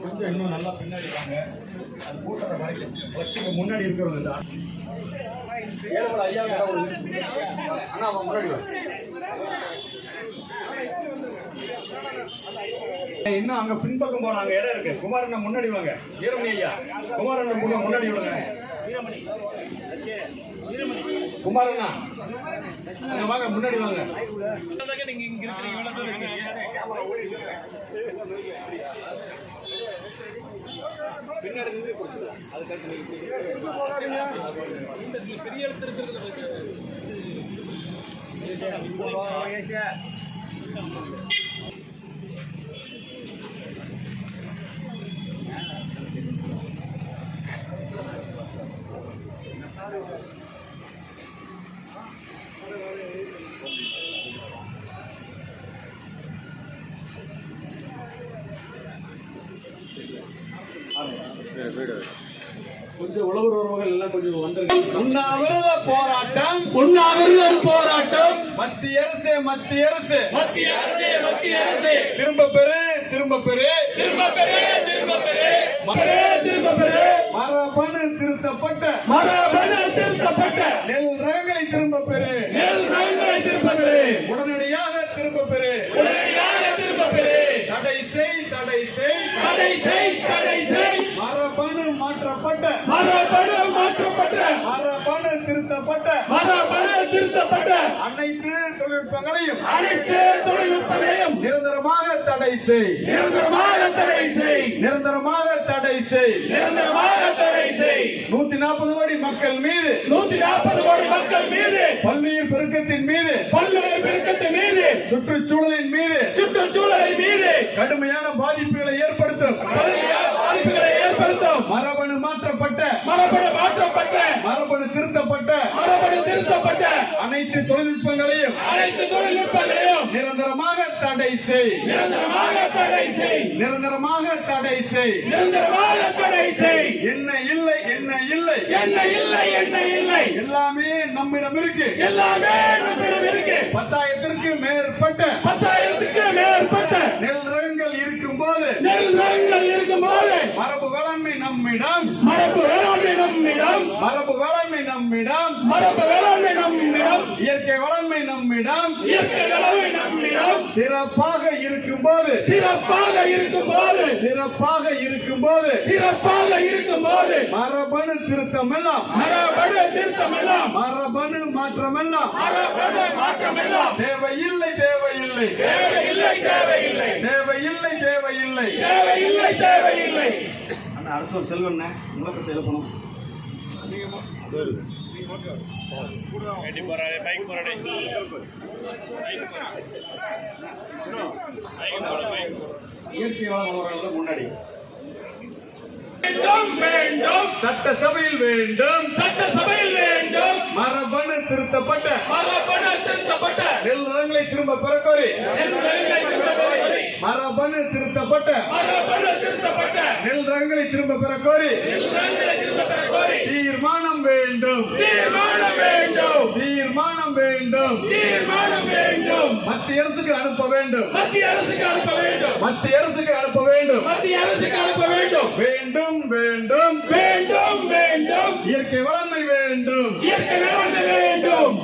கொஞ்சம் இன்னும் நல்லா பின்னாடி வாங்க. அது முன்னாடி இருக்கிறவங்க தான். ஐயா அண்ணா அவன் முன்னாடி இன்னும் அங்க பின்பக்கம் போனாங்க இடம் இருக்கு. குமாரண்ணா முன்னாடி வாங்க. ஈரமணி ஐயா குமாரண்ணா முன்னாடி விடுங்க. குமாரண்ணா முன்னாடி வாங்க. நீங்க இங்க பெரிய எழுத்து இருக்கிறது கொஞ்சம் உழவர் உறவுகள் எல்லாம் கொஞ்சம் வந்துருங்க உண்ணாவிரத போராட்டம். உண்ணாவிரத போராட்டம். மத்திய அரசு மத்திய அரசு. மத்திய அரசு மத்திய அரசு. திரும்ப பெறு திரும்ப பெறு. திரும்ப பெறு திரும்ப பெறு திரும்ப பெறு. மரபணு திருத்தப்பட்ட. மரபணு திருத்தப்பட்ட நெல் ரகங்களை திரும்ப பெறு நெல் ரகங்களை திரும்ப பெறு உடனடியாக திரும்ப பெறு உடனடியாக திரும்ப பெறு தடை செய் தடை செய் தடை செய் தடை செய் மரபணு மாற்றப்பட்ட மரபணு மாற்றப்பட்ட மரபணு திருத்தப்பட்ட மரபணு திருத்தப்பட்ட அனைத்து தொழில்நுட்பங்களையும் அனைத்து தொழில்நுட்பங்களையும் நிரந்தரமாக தடை செய். நிரந்தரமாக தடை செய். நிரந்தரமாக தடை செய். நிரந்தரமாக தடை செய். நூத்தி நாற்பது கோடி மக்கள் மீது நூத்தி நாற்பது கோடி மக்கள் மீது பல்லுயிர் பெருக்கத்தின் மீது பல்வேறு பெருக்கத்தின் மீது சுற்றுச்சூழலின் மீது சுற்றுச்சூழலின் மீது கடுமையான பாதிப்புகளை ஏற்படுத்தும். பாதிப்புகளை ஏற்படுத்தும். மரபணு மாற்றப்பட்ட மரபணு மாற்றப்பட்ட மரபணு திருத்தப்பட்ட மரபணு திருத்தப்பட்ட அனைத்து தொழில்நுட்பங்களையும் அனைத்து தொழில்நுட்பங்களையும் நிரந்தரமாக தடை செய். நிரந்தரமாக தடை செய். நிரந்தரமாக தடை செய். நிரந்தரமாக தடை செய். என்ன இல்லை என்ன இல்லை. என்ன இல்லை என்ன இல்லை. எல்லாமே நம்மிடம் இருக்கு. எல்லாமே நம்மிடம் இருக்கு. பத்தாயிரத்திற்கு மேற்பட்ட பத்தாயிரத்துக்கு மேற்பட்ட நெல் ரகங்கள் இருக்கும் போது நெல் ரகங்கள் இருக்கும்போது மரபு வேளாண்மை நம்மிடம். மரபு வேளாண்மை நம்மிடம். மரபு வேளாண்மை நம்மிடம் மரபு வேளாண்மை நம்மிடம் இயற்கை வேளாண்மை நம்மிடம் இயற்கை வேளாண்மை நம்மிடம் சிறப்பாக இருக்கும் போது சிறப்பாக இருக்கும்போது சிறப்பாக இருக்கும் போது சிறப்பாக இருக்கும்போது மரபணு திருத்தம் எல்லாம் மரபணு திருத்தம் எல்லாம் மரபணு மாற்றம் எல்லாம் மரபணு மாற்றம் எல்லாம் தேவையில்லை தேவையில்லை தேவையில்லை தேவையில்லை தேவையில்லை தேவையில்லை. தேவையில்லை தேவையில்லை. அண்ணா அரசு செல்வண்ண முழக்கத்தை எழுப்பணும். ರೆಡಿ ಬರೋಣ ಬೈಕ್ ಬರೋಣ இயற்கை வளம் முன்னாடி. சட்டசபையில் வேண்டும். சட்டசபையில் வேண்டும். மரபணு திருத்தப்பட்ட. மரபணு திருத்தப்பட்ட. நெல் ரங்களை திரும்ப பெறக்கோரி. மரபணு திருத்தப்பட்ட. மரபணு திருத்தப்பட்ட. நெல் ரங்களை திரும்ப பெறக்கோரி. தீர்மானம் தீர்மானம் வேண்டும். தீர்மானம் வேண்டும். தீர்மானம் வேண்டும். தீர்மானம் வேண்டும். மத்திய அரசுக்கு அனுப்ப வேண்டும். மத்திய அரசுக்கு அனுப்ப வேண்டும். மத்திய அரசுக்கு அனுப்ப வேண்டும். மத்திய அரசுக்கு அனுப்ப வேண்டும். வேண்டும் வேண்டும். வேண்டும் வேண்டும். இயற்கை வளமை வேண்டும். இயற்கை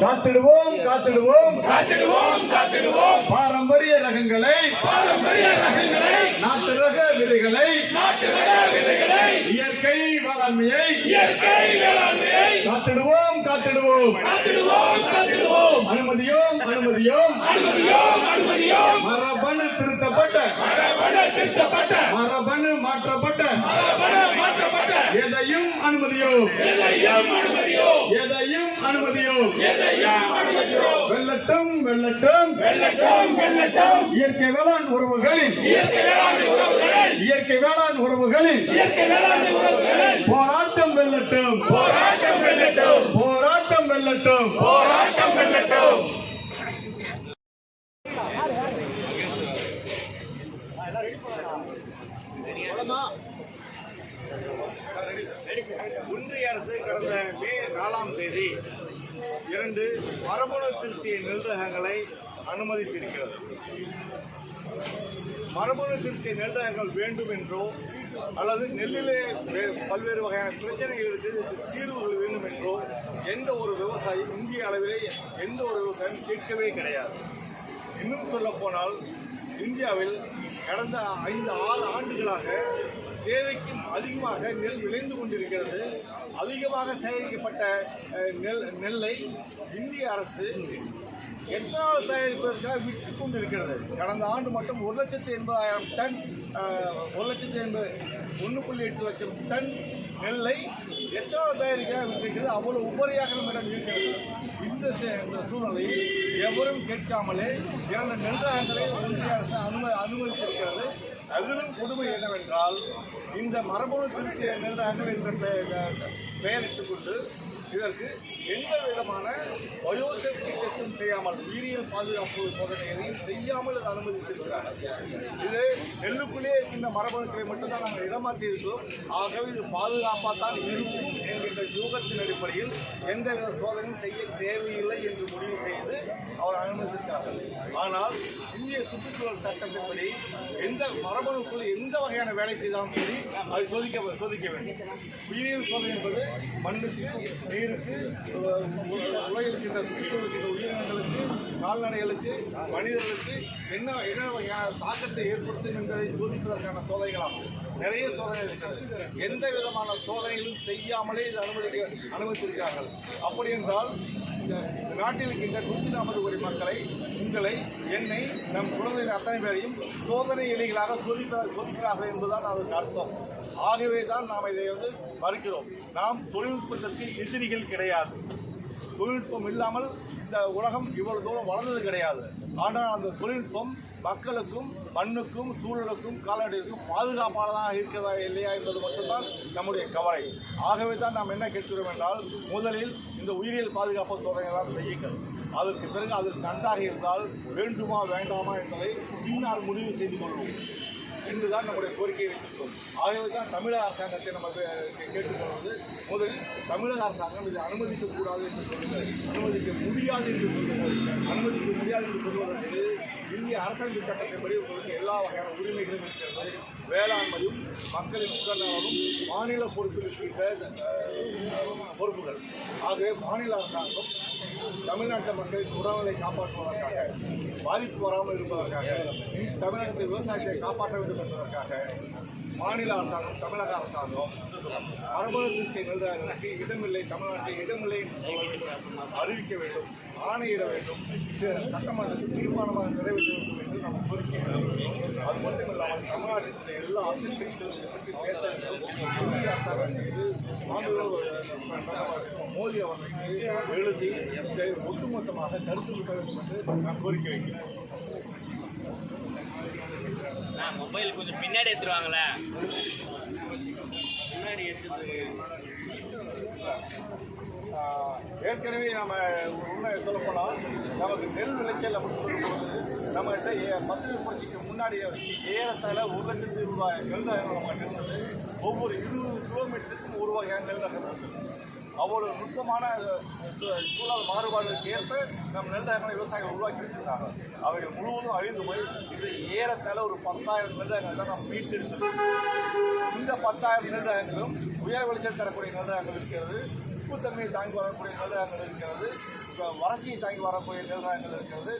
காத்திடுவோம் காத்திடுவோம். காத்திடுவோம் காத்திடுவோம். பாரம்பரிய ரகங்களை பாரம்பரிய ரகங்களை நாட்டு ரக விதைகளை நாட்டு ரக விதைகளை இயற்கை வளமையை இயற்கை வேளாண்மையை காத்திடுவோம் காத்திடுவோம். காத்திடுவோம் காத்திடுவோம். அனுமதியோம் அனுமதியோம். அனுமதியோம் அனுமதியோம். மரபணு திருத்தப்பட்ட மரபணு திருத்தப்பட்ட. மரபணு மாற்றப்பட்ட எதையும் அனுமதியோ எதையும் அனுமதியோ எதையும் அனுமதியோ எதையும் அனுமதியோ வெள்ளட்டும் வெள்ளட்டும் வெள்ளட்டும் வெள்ளட்டும் இயற்கை வேளாண் உறவுகளின். இயற்கை வேளாண் உறவுகளின். இயற்கை வேளாண் உறவுகளின் இயற்கை வேளாண் உறவுகளின் போராட்டம் வெள்ளட்டும் போராட்டம் வெள்ளட்டும் போராட்டம் வெல்லட்டும் போராட்டம் வெல்லட்டும் ஒன்றிய அரசு கடந்த மே நாலாம் தேதி இரண்டு மரபணு திருத்திய நெல் ரகங்களை அனுமதித்திருக்கிறது மரபணு திருத்தி நெல் வேண்டும் என்றோ அல்லது நெல்லிலே பல்வேறு வகையான பிரச்சனைகளுக்கு தீர்வுகள் வேண்டும் என்றோ எந்த ஒரு விவசாயியும் இந்திய அளவிலே எந்த ஒரு விவசாயம் கேட்கவே கிடையாது. இன்னும் சொல்ல போனால் இந்தியாவில் கடந்த ஐந்து ஆறு ஆண்டுகளாக தேவைக்கு அதிகமாக நெல் விளைந்து கொண்டிருக்கிறது. அதிகமாக சேகரிக்கப்பட்ட நெல் நெல்லை இந்திய அரசு எத்தனால் தயாரிப்பதற்காக விற்று கொண்டிருக்கிறது. கடந்த ஆண்டு மட்டும் ஒரு லட்சத்து எண்பதாயிரம் டன் ஒரு லட்சத்து எண்பது ஒன்று புள்ளி எட்டு லட்சம் டன் நெல்லை எத்தனால் தயாரிக்காக விட்டிருக்கிறது அவ்வளோ உபரியாக நம்மிடம் இருக்கிறது. இந்த சே- இந்த சூழ்நிலையில் எவரும் கேட்காமலே இரண்டு நெல் ரகங்களை ஒன்றிய அரசு அனுமதி அனுமதித்திருக்கிறது. அதிலும் கொடுமை என்னவென்றால் இந்த மரபணு திருச்சி நெல் ரகங்கள் என்ற பெயரிட்டுக் கொண்டு இதற்கு எந்த விதமான பயோசெப்டி டெஸ்டும் செய்யாமல் உயிரியல் பாதுகாப்பு சோதனை எதையும் செய்யாமல் இது அனுமதித்திருக்கிறார்கள். இது நெல்லுக்குள்ளே இருக்கின்ற மரபணுக்களை மட்டும்தான் நாங்கள் இடமாற்றி இருக்கிறோம் ஆகவே இது பாதுகாப்பாக தான் இருக்கும். என்கின்ற யூகத்தின் அடிப்படையில் எந்தவித சோதனையும் செய்ய தேவையில்லை என்று முடிவு செய்து அவர் அனுமதித்தார்கள் ஆனால் இந்திய சுற்றுச்சூழல் சட்டத்தின்படி எந்த மரபணுக்குள் எந்த வகையான வேலை செய்தாலும் சரி அதை சோதிக்க சோதிக்க வேண்டும். உயிரியல் சோதனை என்பது மண்ணுக்கு நீருக்கு உலகிருக்கின்ற சுற்றுச்சூழலுக்கு இருக்கின்ற சுற்றுச்சூழல் உயிரினங்களுக்கு கால்நடைகளுக்கு மனிதர்களுக்கு என்ன என்ன வகையான தாக்கத்தை ஏற்படுத்தும் என்பதை சோதிப்பதற்கான சோதனைகளாகும். நிறைய சோதனை இருக்கிறது எந்த விதமான சோதனைகளும் செய்யாமலே இது அனுமதிக்க அனுமதித்திருக்கிறார்கள். அப்படி என்றால் இந்த நாட்டில் இருக்கின்ற நூற்றி நாற்பது கோடி மக்களை உங்களை என்னை நம் குழந்தைகள் அத்தனை பேரையும் சோதனை எலிகளாக சோதிப்ப சோதிக்கிறார்கள் என்பதுதான் அதற்கு அர்த்தம். ஆகவே தான் நாம் இதை வந்து மறுக்கிறோம். நாம் தொழில்நுட்பத்திற்கு எதிரிகள் கிடையாது. தொழில்நுட்பம் இல்லாமல் இந்த உலகம் இவ்வளவு தூரம் வளர்ந்தது கிடையாது. ஆனால் அந்த தொழில்நுட்பம் மக்களுக்கும் மண்ணுக்கும் சூழலுக்கும் கால்நடைகளுக்கும் பாதுகாப்பானதாக இருக்கிறதா இல்லையா என்பது மட்டும்தான் நம்முடைய கவலை. ஆகவே தான் நாம் என்ன கேட்கிறோம் என்றால் முதலில் இந்த உயிரியல் பாதுகாப்பு சோதனைகளால் செய்யுங்கள். அதற்கு பிறகு அது நன்றாக இருந்தால் வேண்டுமா வேண்டாமா என்பதை பின்னால் முடிவு செய்து கொள்வோம். என்றுதான் நம்முடைய கோரிக்கையை வைத்திருக்கிறோம். ஆகவே தான் தமிழக அரசாங்கத்தை நம்ம கேட்டுக்கொள்வது முதலில் தமிழக அரசாங்கம் இதை அனுமதிக்க கூடாது என்று சொல்லுங்கள். அனுமதிக்க முடியாது என்று சொல்லுங்கள். அனுமதிக்க முடியாது என்று சொல்வதற்கு இந்திய அரசாங்க சட்டத்தின்படி உங்களுக்கு எல்லா வகையான உரிமைகளும் இருக்கிறது. வேளாண்மையும் மக்களின் உடல்நலமும் மாநில பொறுப்பில் பொறுப்புகள். ஆகவே மாநில அரசாங்கம் தமிழ்நாட்டு மக்களின் உறவுகளை காப்பாற்றுவதற்காக பாதிப்பு வராமல் இருப்பதற்காக தமிழகத்தில் விவசாயத்தை காப்பாற்ற வேண்டும் என்பதற்காக மாநில அரசாங்கம் தமிழக அரசாங்கம் மரபணு சிகிச்சை நிறுவனங்களுக்கு இடமில்லை தமிழ்நாட்டில் இடமில்லை அறிவிக்க வேண்டும். ஆணையிட வேண்டும். சட்டமன்றத்தில் தீர்மானமாக நிறைவேற்ற வேண்டும் என்று நாம் கோரிக்கை வைக்கிறோம். அது மட்டும் இல்லாமல் தமிழ்நாட்டில் எல்லா அரசியல் கட்சிகளும் இதை பற்றி பேச வேண்டும் மோடி அவர்களுக்கு எழுதி இதை ஒட்டுமொத்தமாக கருத்து விட வேண்டும் என்று நான் கோரிக்கை வைக்கிறேன். மொபைல் கொஞ்சம் பின்னாடி எடுத்துருவாங்களே? பின்னாடி எடுத்து ஏற்கனவே நம்ம உண்மை சொல்லப்போனால் நமக்கு நெல் விளைச்சல் அப்படின்னு சொல்லும்போது நம்மகிட்ட ஏ- பத்திரிகை புரட்சிக்கு முன்னாடி ஏறத்தாழ ஒரு லட்சத்து ரூபாய் நெல் ரகங்கள் நம்ம இருந்தது ஒவ்வொரு இருபது கிலோமீட்டருக்கும் ஒரு வகையான நெல் ரகம் இருந்தது அவ்வளவு நுட்பமான சூழல் மாறுபாடுகளுக்கு ஏற்ப நம் நெல் ரகங்களை விவசாயிகள் உருவாக்கி வச்சிருக்காங்க. அவைகள் முழுவதும் அழிந்து போய் இது ஏறத்தாழ ஒரு பத்தாயிரம் நெல் ரகங்கள் தான் நாம் மீட்டெடுத்தது இந்த பத்தாயிரம் நெல் ரகங்களும் உயர் விளைச்சல் தரக்கூடிய நெல் ரகங்கள் இருக்கிறது. உப்புத்தன்மையை தாங்கி வரக்கூடிய நெல் ரகங்கள் இருக்கிறது. இப்போ வறட்சியை தாங்கி வரக்கூடிய நெல் ரகங்கள் இருக்கிறது.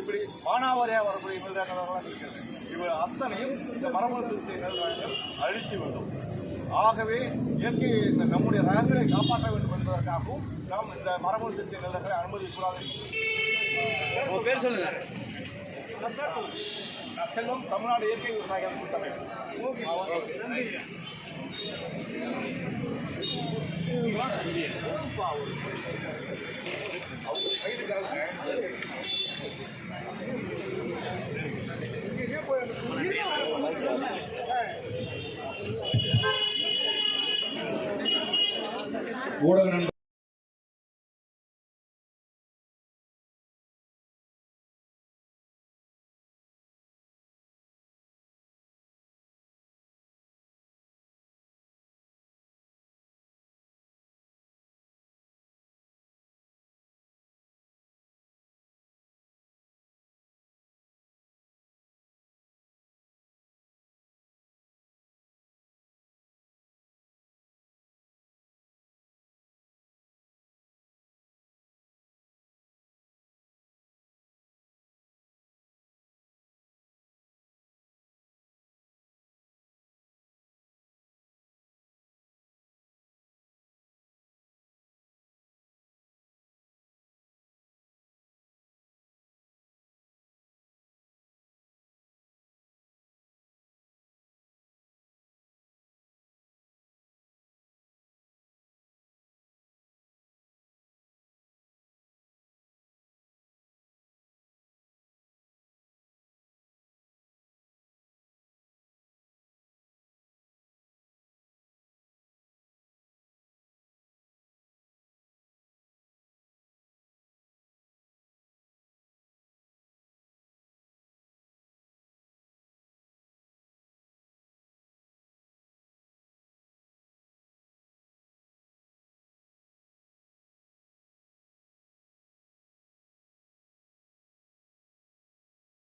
இப்படி மானாவாரியாக வரக்கூடிய நெல் ரகங்கள்லாம் இருக்கிறது. இவை அத்தனையும் இந்த மரபணு திருத்திய நெல் ரகங்கள் அழித்து விடும் ஆகவே இயற்கை இந்த நம்முடைய ரகங்களை காப்பாற்ற வேண்டும் என்பதற்காகவும் நாம் இந்த மரபணு திருத்திய நெல் ரகங்களை அனுமதிக்கக்கூடாது உங்க பேர் சொல்லுங்க. செல்வம் தமிழ்நாடு இயற்கை விவசாயிகள் கூட்டமைப்பு. you. Yeah. Yeah.